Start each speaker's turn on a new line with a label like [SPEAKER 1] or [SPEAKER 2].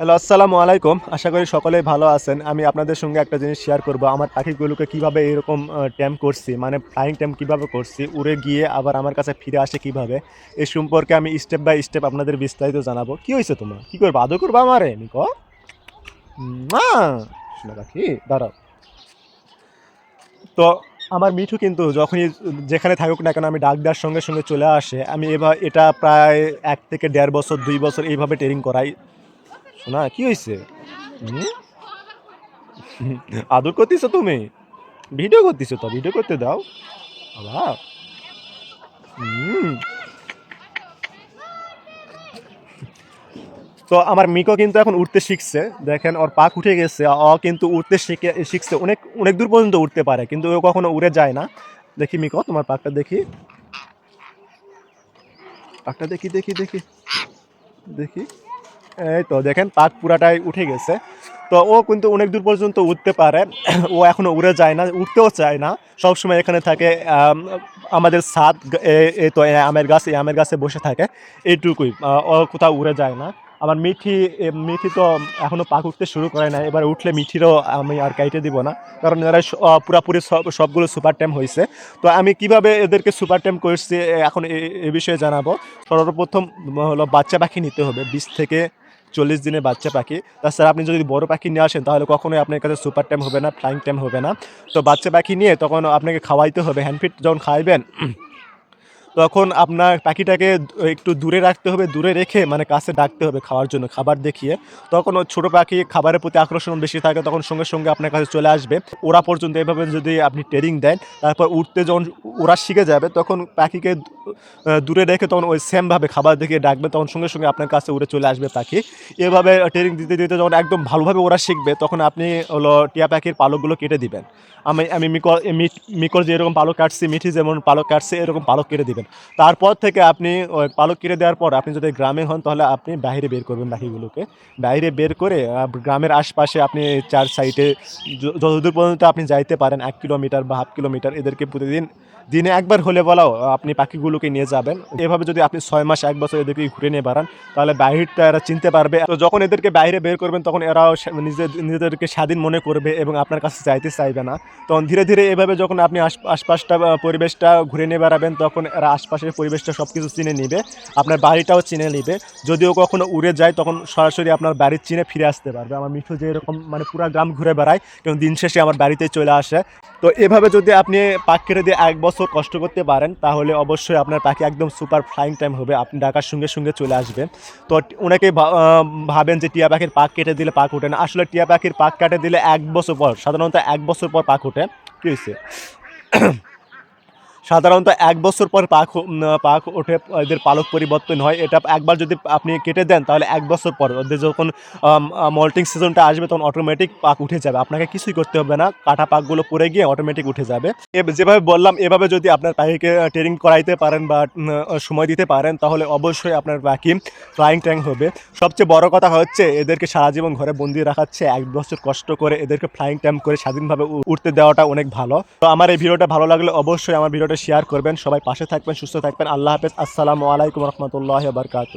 [SPEAKER 1] Hello আসসালামু আলাইকুম। আশা করি সকলেই ভালো আছেন। আমি আপনাদের সঙ্গে একটা জিনিস শেয়ার করব। আমার পাখিগুলোকে কীভাবে এরকম ট্যাম্প করছি মানে ফ্লাইং ট্যাম্প কীভাবে করছি, উড়ে গিয়ে আবার আমার কাছে ফিরে আসে কীভাবে এই সম্পর্কে আমি স্টেপ বাই স্টেপ আপনাদের বিস্তারিত জানাব। কি হয়েছে তোমার? কি করব? আদৌ করব আমারে, নিকো? শোনা পাখি, দাঁড়াও। তো আমার মিঠু কিন্তু যখনই যেখানে থাকুক না কেন আমি ডাক দেওয়ার সঙ্গে সঙ্গে চলে আসে। আমি এবার এটা প্রায় এক থেকে দেড় বছর, দুই বছর এইভাবে ট্রেনিং করাই। শোনা কি হয়েছে আদর করতেছো তুমি? ভিডিও করতেছো তো, ভিডিও করতে দাও। বাবা। তো আমার মিকো কিন্তু এখন উঠতে শিখছে। দেখেন, ওর পাক উঠে গেছে। ও কিন্তু উঠতে শিখে, শিখছে। অনেক অনেক দূর পর্যন্ত উঠতে পারে, কিন্তু ও কখনো উড়ে যায় না। দেখি মিকো, তোমার পাকটা দেখি। পাকটা দেখি দেখি দেখি। দেখি। এই তো দেখেন পাক পুরাটাই উঠে গেছে। তো ও কিন্তু অনেক দূর পর্যন্ত উঠতে পারে। ও এখনও উড়ে যায় না উঠতেও চায় না। সবসময় এখানে থাকে আম, আমাদের সাত এই তো আমের গাছ এই আমের গাছে বসে থাকে। এইটুকুই ও কোথাও উড়ে যায় না। আমার মিঠি মিঠি তো এখনও পাক উঠতে শুরু করে না এবার উঠলে মিঠিরও আমি আর কাইটে দিব না কারণ এরা পুরাপুরি সব সবগুলো সুপার ট্যাম হয়েছে তো আমি কীভাবে এদেরকে সুপার ট্যাম করছি এখন এ বিষয়ে জানাব। সর্বপ্রথম হলো বাচ্চা পাখি নিতে হবে বিশ থেকে চল্লিশ দিনের বাচ্চা পাখি। তাছাড়া আপনি যদি বড় পাখি নিয়ে আসেন, তাহলে কখনোই আপনার কাছে সুপার টাইম হবে না ফ্লাইং টাইম হবে না। তো বাচ্চা পাখি নিয়ে তখন আপনাকে খাওয়াইতে হবে হ্যান্ডফিট যখন খাইবেন তখন আপনার পাখিটাকে একটু দূরে রাখতে হবে, দূরে রেখে মানে কাছে ডাকতে হবে খাওয়ার জন্য, খাবার দেখিয়ে। তখন ও ছোটো পাখি খাবারের প্রতি আকর্ষণ বেশি থাকে, তখন সঙ্গে সঙ্গে আপনার কাছে চলে আসবে। ওরা পর্যন্ত এভাবে যদি আপনি ট্রেনিং দেন, তারপর উঠতে যখন ওরা শিখে যাবে, তখন পাখিকে দূরে রেখে তখন ওই সেমভাবে খাবার দেখিয়ে ডাকবে, তখন সঙ্গে সঙ্গে আপনার কাছে উড়ে চলে আসবে পাখি। এভাবে ট্রেনিং দিতে দিতে যখন একদম ভালোভাবে ওরা শিখবে, তখন আপনি হলো টিয়া পাখির পালকগুলো কেটে দিবেন। আমি আমি মিকর মিকর যে এরকম পালক কাটছি, মিঠি যেমন পালক কাটছে, এরকম পালক কেটে দিবেন। তারপর থেকে আপনি পালক কেটে দেওয়ার পর আপনি যদি গ্রামে হন, তাহলে আপনি বাইরে বের করবেন পাখিগুলোকে বাইরে বের করে গ্রামের আশপাশে আপনি চার সাইডে যতদূর পর্যন্ত আপনি যাইতে পারেন, এক কিলোমিটার বা হাফ কিলোমিটার, এদেরকে প্রতিদিন, দিনে একবার হলে বলাও আপনি পাখিগুলোকে নিয়ে যাবেন। এভাবে যদি আপনি ছয় মাস, এক বছর এদেরকে ঘুরে নিয়ে বাড়ান, তাহলে বাইরেটা এরা চিনতে পারবে। তো যখন এদেরকে বাইরে বের করবেন, তখন এরাও নিজের নিজেদেরকে স্বাধীন মনে করবে এবং আপনার কাছে চাইতে চাইবে না। তখন ধীরে ধীরে এভাবে যখন আপনি আশ- আশপাশটা পরিবেশটা ঘুরে নিয়ে বেড়াবেন, তখন এরা আশপাশের পরিবেশটা সব কিছু চিনে নিবে, আপনার বাড়িটাও চিনে নিবে। যদিও কখনো উড়ে যায়, তখন সরাসরি আপনার বাড়ির চিনে ফিরে আসতে পারবে। আমার মিঠু যে এরকম মানে পুরো গ্রাম ঘুরে বেড়ায়, কিন্তু দিন শেষে আমার বাড়িতে চলে আসে। তো এভাবে যদি আপনি কেটে দিয়ে এক বছর কষ্ট করতে পারেন, তাহলে অবশ্যই আপনার পাখি একদম সুপার ফ্লাইং টাইম হবে। আপনি ডাকার সঙ্গে সঙ্গে চলে আসবে তো অনেকে ভাবেন যে টিয়া পাখির পাক কেটে দিলে পাক ওঠে না। আসলে টিয়া পাখির পাক কেটে দিলে এক বছর পর, সাধারণত এক বছর পর পাক ওঠে। কী হয়েছে সাধারণত এক বছর পর উম, পাক ওঠে এদের পালক পরিবর্তন হয়। এটা একবার যদি আপনি কেটে দেন তাহলে এক বছর পর ওদের যখন মল্টিং সিজনটা আসবে তখন অটোমেটিক পাক উঠে যাবে। আপনাকে কিছুই করতে হবে না। কাটা পাকগুলো পরে গিয়ে অটোমেটিক উঠে যাবে। যেভাবে বললাম এভাবে যদি আপনার পাখিকে ট্রেনিং করাইতে পারেন বা সময় দিতে পারেন তাহলে অবশ্যই আপনার পাখি ফ্লাইং ট্যাঙ্ক হবে। সবচেয়ে বড় কথা হচ্ছে এদেরকে সারা জীবন ঘরে বন্দি রাখাচ্ছে। এক বছর কষ্ট করে এদেরকে ফ্লাইং ট্যাম্প করে স্বাধীনভাবে উঠতে দেওয়াটা অনেক ভালো। তো আমার এই ভিডিওটা ভালো লাগলে অবশ্যই আমার ভিডিওটা শেয়ার করবেন সবাই পাশে থাকবেন সুস্থ থাকবেন। আল্লাহ হাফেজ। আসসালামু আলাইকুম রহমতুল্লাহ বারকাতু